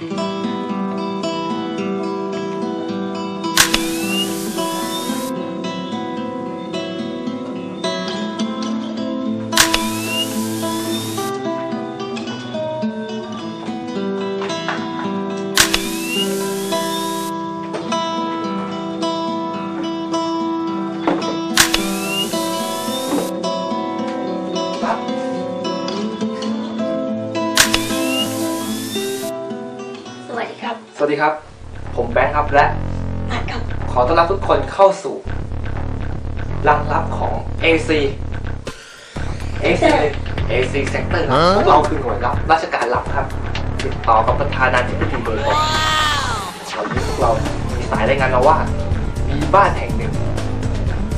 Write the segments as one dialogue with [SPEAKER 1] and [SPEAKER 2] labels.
[SPEAKER 1] ส ดีครับ
[SPEAKER 2] ผมแบงค์ครับและ
[SPEAKER 1] นัดครับ
[SPEAKER 2] ขอต้อนรับทุกคนเข้าสู่รังลับของ AC AC AC Sector ครับพวกเราคือหน่วยลับราชการลับครับ ติดต่อกับประธานาธิบดีโดยตรงวันนี้พวกเรามีสายรายงานมาว่า มีบ้านแห่งหนึ่ง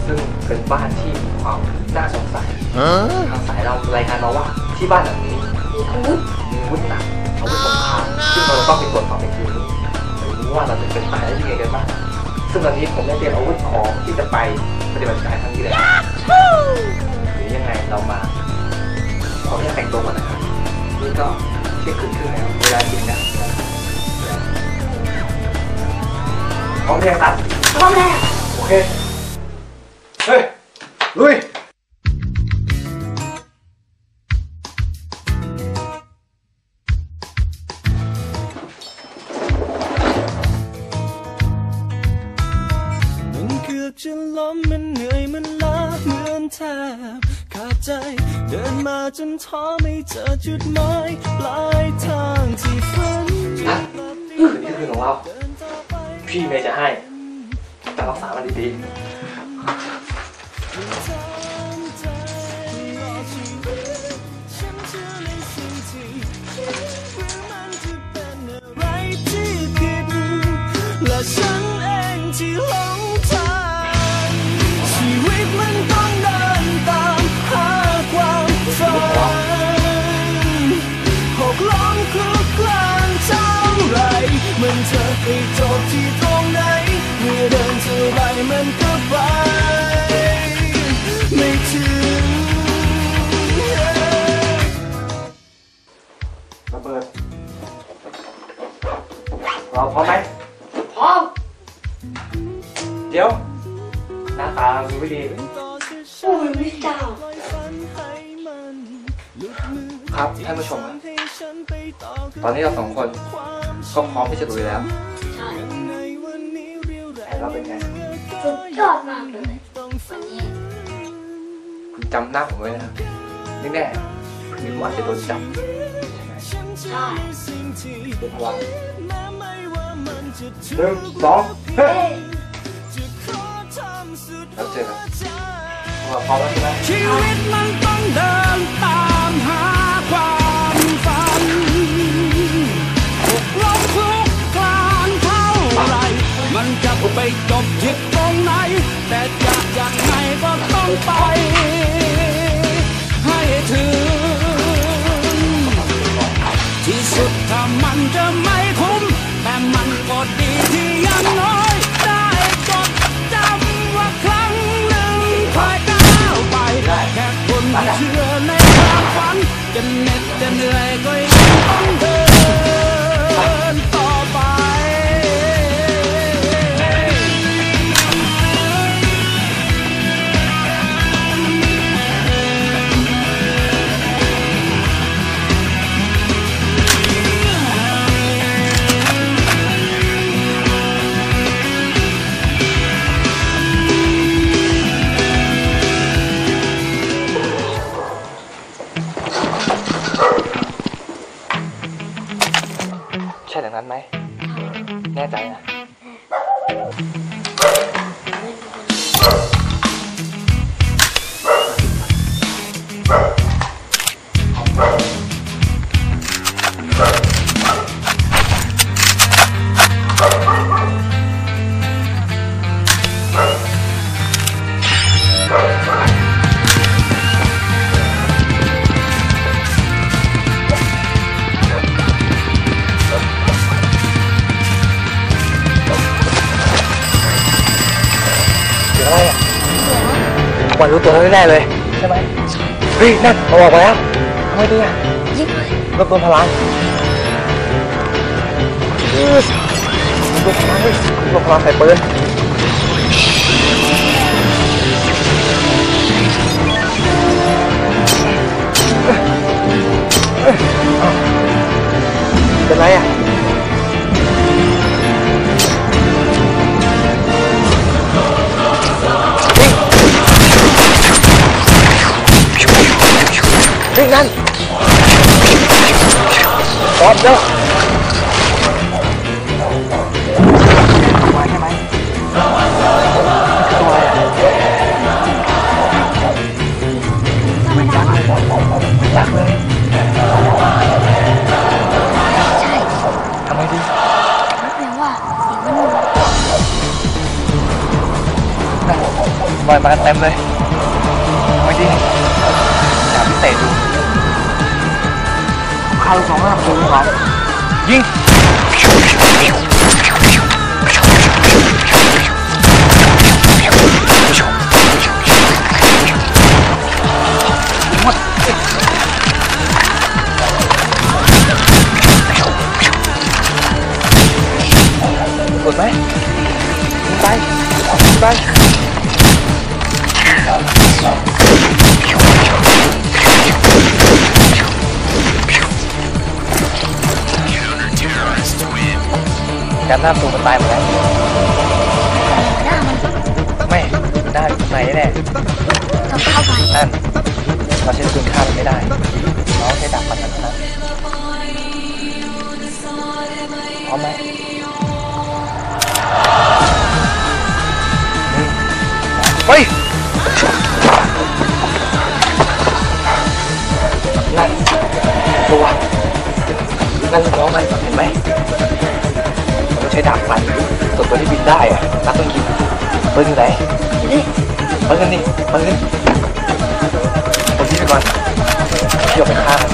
[SPEAKER 2] ซึ่งเป็นบ้านที่มีความน่าสงสัยทางสายเรารายงานมาว่าที่บ้านหลังนี้
[SPEAKER 1] มีอาวุธ
[SPEAKER 2] มีอาวุธหนักอาวุธสงครามซึ่งเราต้องไปตรวจสอบในคืนนี้ไม่รู้ ว่าเราจะเป็นตายได้ยังไงกันบ้าง ซึ่งวันนี้ผมได้เตรียมอาวุธของที่จะไปปฏิบัติการครั้งนี้แล้วหรือยังไงเรามาขออนุญาตแต่งตัวก่อนนะครับนี่ก็เที่ยงคืนครึ่งแล้วเวลาจริงนะพร้อมเรียงตัด
[SPEAKER 1] พร้อมแล้ว
[SPEAKER 2] โอเค เฮ้ย ลุย
[SPEAKER 3] จะล้มมันเหนื่อยมันล้าเหมือนแทบขาดใจ เดินมาจนท้อไม่เจอจุดหมายปลายทางที่ฝัน
[SPEAKER 2] อะคืนนี้คือของเรา พี่เมย์จะให้ แต่รักษามันดี
[SPEAKER 3] ๆ ไปจบที่ตรงไหน เมื่อเดินเท่าไรมันก็ไป ไม่ถึง
[SPEAKER 2] ระเบิดเราพร้อมไหม
[SPEAKER 1] พร้อม
[SPEAKER 2] เดี๋ยว หน้าตาดูไม่ดี
[SPEAKER 1] โอ้ยไม่เจ้า
[SPEAKER 2] ครับท่านผู้ชมครับตอนนี้เราสองคนก็พร้อมที่จะลุยแล้ว เราเป็นไง
[SPEAKER 1] สุดยอดมากเลยวันนี้
[SPEAKER 2] คุณจำหน้าผมไว้นะครับไม่แน่คืนนี้ผมอาจจะโดนจับใช่ไหม
[SPEAKER 1] ใช่
[SPEAKER 2] เดี๋ยวพลังหนึ่งสองเฮ้ย
[SPEAKER 3] เฮ้
[SPEAKER 2] แล้วเจอกันพร้อมพร้อมแล้วใช่ไหม
[SPEAKER 3] ชีวิตมันต้องเดินตามหา จะไปจบที่ตรงไหน แต่จะยังไงก็ต้องไป ให้ถึง ที่สุดถ้ามันจะไม่คุ้ม แต่มันก็ดีที่ยังน้อย ได้จดจำว่าครั้งหนึ่งเคยก้าวไป แค่คนที่เชื่อในความฝัน จะเหน็ดจะเหนื่อยก็
[SPEAKER 2] วันรู้ตัวแน่ๆเลย ใช่ไหมเฮ้ยนั่นเอาออกมาแล้วทำไมดีอะ
[SPEAKER 1] ยิงเลย
[SPEAKER 2] รบกวนพลังลูกพลังเลยลูกพลังใส่ปืนเป็นไรอะ นั่นพร้อมแล้วมาใช่ไหมคือตัวอะไรอะไม่ยักเลยไม่ยักเลยทำไมดี
[SPEAKER 1] แปลว่าสีม่วง
[SPEAKER 2] นั่นบอยมากันเต็มเลยทำไมดีอยากพิเศษดู ข้าวสองห้าปืนพร้อมยิง การหน้าตูมันตายหมดแล้ว
[SPEAKER 1] หน้ามัน
[SPEAKER 2] ไม่หน้าไหนแน่
[SPEAKER 1] ต้องเข้าไป
[SPEAKER 2] นั่นเราใช้ปืนฆ่ามันไม่ได้เราใช้ดาบฟันมันเท่านั้นพร้อมไหมหนึ่งไปนั่นตัวนั่นลูกน้องมันเห็นไหมมันต้อง ใช้ดาบฟันส่วนตัวที่บินได้อะนักต้องยิงปืนอยู่ไหน
[SPEAKER 1] นี่
[SPEAKER 2] ปืนนี่ปืนคนที่ไปก่อนเดี๋ยวไปฆ่ามัน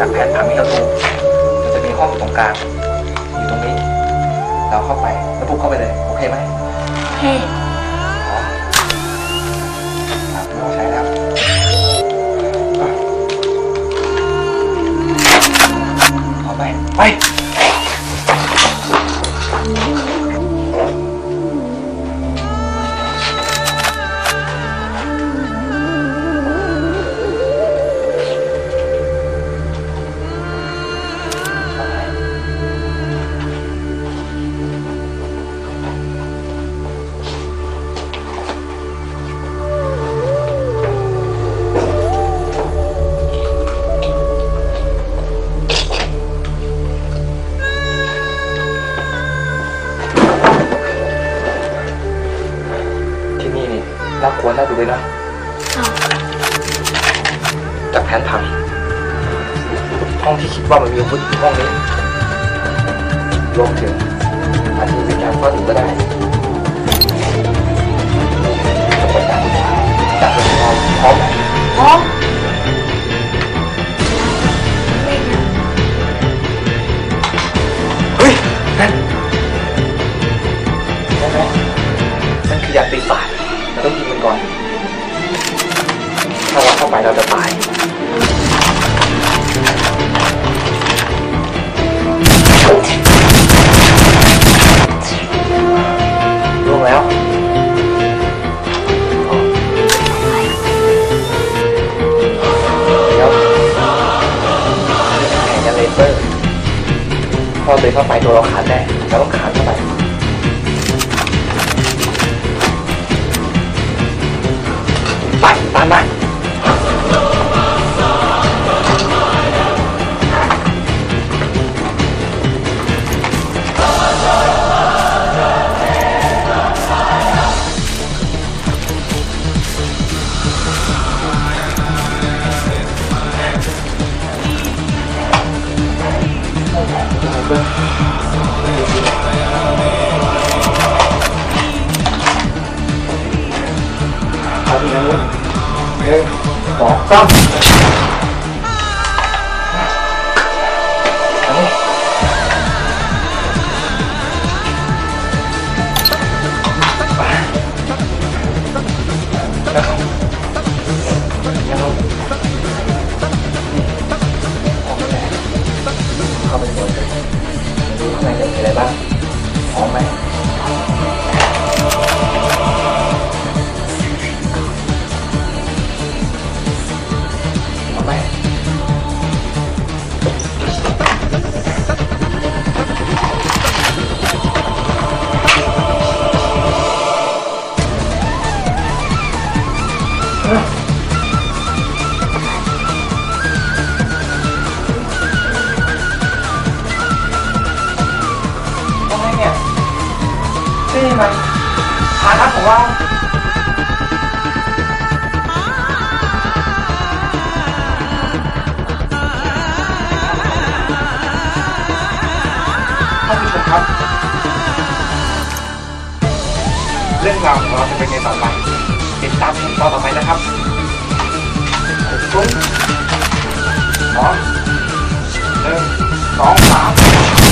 [SPEAKER 2] จากแผนผังที่เราดูมันจะมีห้องอยู่ตรงกลาง อยู่ตรงนี้ เราเข้าไป แล้วปุ๊บเข้าไปเลย โอเคไหม
[SPEAKER 1] โอ
[SPEAKER 2] เค น่ากลัวน่าดูเลยนะจากแผนผังห้องที่คิดว่ามันมีอาวุธห้องนี้รวมถึงอาจจะมีการฟ้าถึงก็ได้จะไปจากผู้ชายจากผู้ชายพร้อมไหม
[SPEAKER 1] พร้อม
[SPEAKER 2] พอเดินเข้าไปตัวเราขาดแน่เราต้องขาดเข้าไปไปตามมา หนึ่งสองสามอันนี้ไปแล้วแฐานะของเราท่านผู้ชมครับ เรื่องราวของเราจะเป็นไงต่อไปติดตามชมตอนต่อไปนะครับตุ้มสองหนึ่งสองสาม